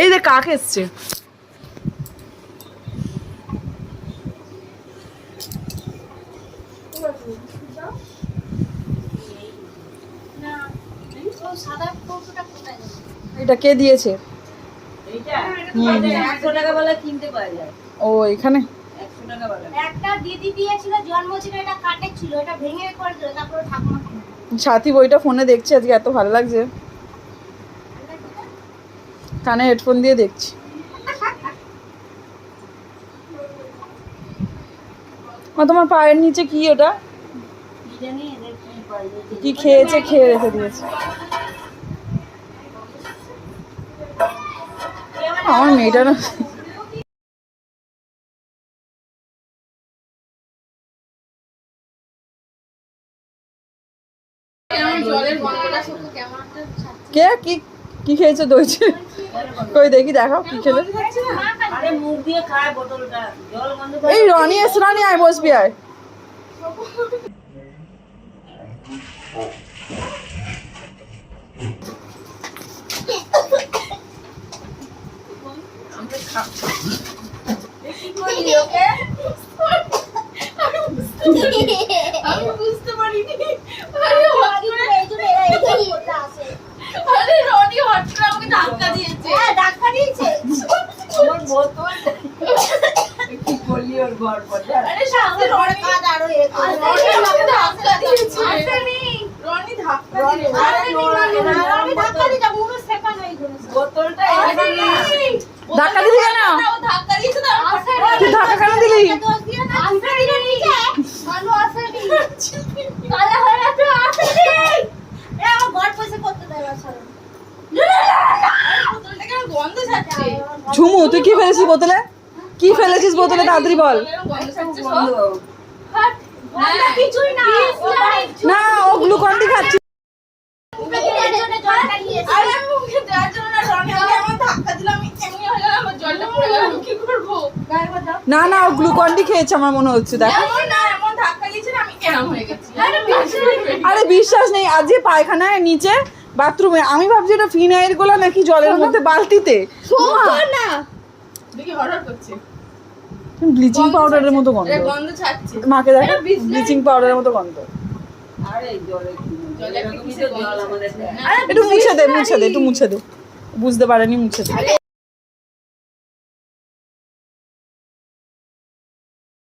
এই যে কাক এসছে? এটা কে দিয়েছে? ও এখানে? সাথী বইটা ফোনে দেখছি আজকে এত ভালো লাগছে। কানে হেডফোন দিয়ে দেখছি। তোমার পায়ের নিচে কি ওটা? কি খেয়েছে, খেয়ে রেখে দিয়েছে। আমার মেয়েটা না কে? কি কি খেয়েছে দইছে? কই দেখি দেখাও কি খেলে। আরে মুখ দিয়ে খায় বোতলটা এই রনি এসে রনি আয় বসবি আয়। আমি বুঝতে পারিনি। আরে করে রনি হট করে ধাক্কা দিয়েছে। হ্যাঁ ধাক্কা দিয়েছে। ওর বোতল। কি করলি ওর ঘর পড়ে আরে সামনে ওরা কাজ আরও এ ধাক্কা দিয়েছে। রনি ধাক্কা দিয়েছে। আরে রনি, ধাক্কা দিয়েছি। মুখে সেকানো এই বোতলটা ধাক্কা দিলি কেন ও ধাক্কা দিয়েছে তো আমি তুই ধাক্কা কেন দিলি দোষ দিয়ে না আসেনি রে নিচে মানু আসেনি কালা হয়ে গেছে আসেনি এ আমার ঘর পয়সা করতে দেয় বাসা বোতলটা কেন গন্ধ ছাড়ছে ঝুমু তুই কি ফেলেছিস বোতলে? কি ফেলেছিস বোতলে? তাড়াতাড়ি বল। না ও খাচ্ছি মুখে দেওয়ার জন্য না না ও গ্লুকন্ডি খেয়েছে আমার মনে হচ্ছে দেখ। আরে বিশ্বাস নেই আজকে পায়খানায় নিচে বাথরুমে। আমি ভাবছি এটা ফিনাইল গোলা নাকি জলের মধ্যে বালতিতে? না। দেখি হরহর করছে। ব্লিচিং পাউডারের মতো গন্ধ। গন্ধ ছাড়ছে। মাকে দেখো ব্লিচিং পাউডারের মতো গন্ধ। আরে জলে জলে এরকমই তো জল আমাদের দেয়। একটু মুছে দে মুছে দে একটু মুছে দে। বুঝতে পারেনি মুছে দে। আরে